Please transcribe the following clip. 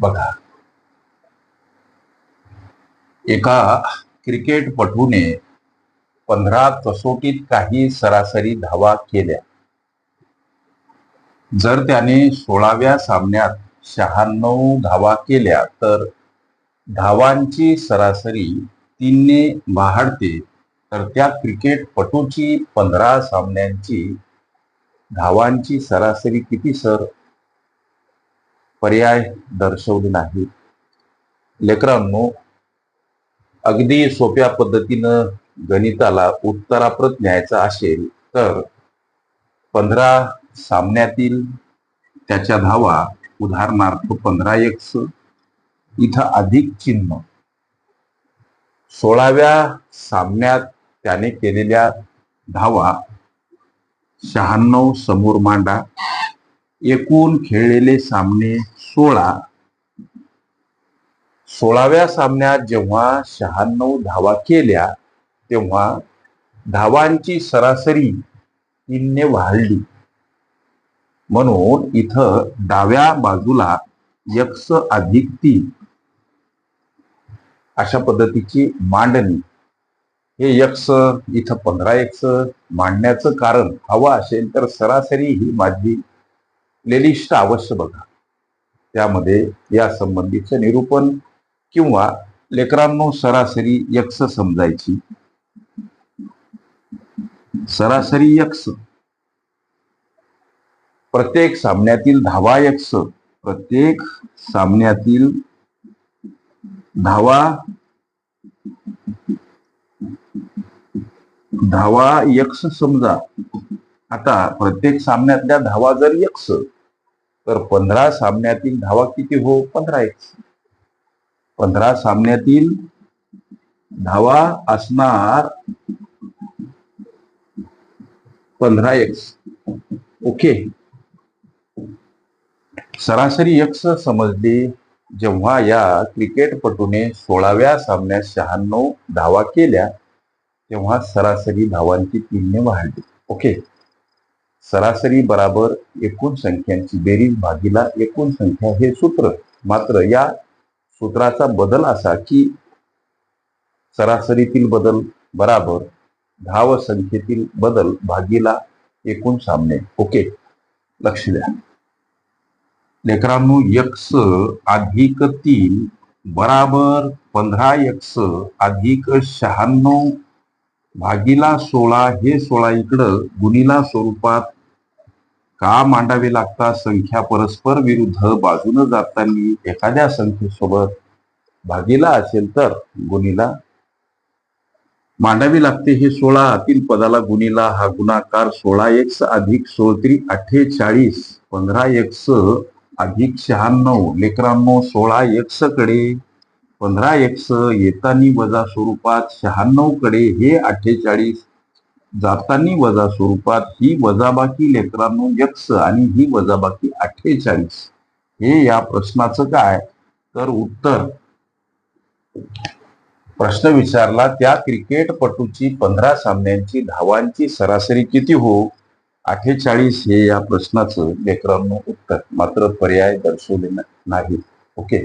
बघा. एका क्रिकेटपटूने पंधरा कसोटीत काही सरासरी धावा केल्या. जर त्याने सोळाव्या सामन्यात शहाण्णव धावा केल्या तर धावांची सरासरी तीनने वाढते तर त्या क्रिकेटपटूची पंधरा सामन्यांची धावांची सरासरी किती सर? पर्याय दर्शवले नाही लेकरांनो अगदी सोप्या पद्धतीनं गणिताला उत्तराप्रत न्यायचं असेल तर पंधरा सामन्यातील त्याच्या धावा उदाहरणार्थ पंधरा एक्स इथं अधिक चिन्ह. सोळाव्या सामन्यात त्याने केलेल्या धावा शहाण्णव समोर मांडा एकूण खेळलेले सामने सोळा. सोळाव्या सामन्यात जेव्हा शहाण्णव धावा केल्या तेव्हा धावांची सरासरी तीनने वाढली. म्हणून इथं डाव्या बाजूला यक्स अधिक तीन. अशा पद्धतीची मांडणी. हे यक्स इथं पंधरा एक्स मांडण्याचं कारण हवं असेल तर सरासरी ही माझी प्लेलिस्ट अवश्य बघा. त्यामध्ये या संबंधीचं निरूपण किंवा लेकरांनो सरासरी यक्ष समजायची. सरासरी यक्ष. प्रत्येक सामन्यातील धावा यक्ष. प्रत्येक सामन्यातील धावा धावा यक्ष समजा. आता प्रत्येक सामन्यातल्या धावा जर यक्स तर पंधरा सामन्यातील धावा किती हो? पंधरा एक्स पंधरा सामन्यातील धावा असणार पंधरा एक्स ओके? सरासरी एक्स समजली जेव्हा या क्रिकेटपटूने सोळाव्या सामन्यात शहाण्णव धावा केल्या तेव्हा सरासरी धावांची तीनने वाढली. ओके? सरासरी बराबर एकूण संख्यांची बेरीज भागीला एकूण संख्या हे सूत्र. मात्र या सूत्राचा बदल असा की सरासरीतील बदल बराबर धाव संख्येतील बदल भागीला एकूण सामने. ओके? लक्ष द्या. लेकरांनो यक्स अधिक तीन बराबर पंधरा यक्स अधिक शहाण्णव भागीला सोळा हे सोळा इकडं गुणीला स्वरूपात का मांडावे लागतात? संख्या परस्पर विरुद्ध बाजूनं जाताना एखाद्या संख्येसोबत भागीला असेल तर गुणीला मांडावी लागते हे सोळा आतील पदाला गुणीला हा गुणाकार सोळा एक्स अधिक सोळत्री अठ्ठेचाळीस पंधरा एक्स अधिक शहाण्णव. लेकरांनो सोळा एक्सकडे पंधरा एक्स येतानी वजा स्वरूपात शहाण्णवकडे हे अठ्ठेचाळीस जातानी वजा स्वरूपात ही वजाबाकी लेकरांनो यक्स आणि ही वजाबाकी अठ्ठेचाळीस. हे या प्रश्नाचं काय? तर उत्तर. प्रश्न विचारला त्या क्रिकेटपटूची पंधरा सामन्यांची धावांची सरासरी किती हो? अठ्ठेचाळीस हे या प्रश्नाचं लेकरांनो उत्तर. मात्र पर्याय दर्शवले नाही ओके.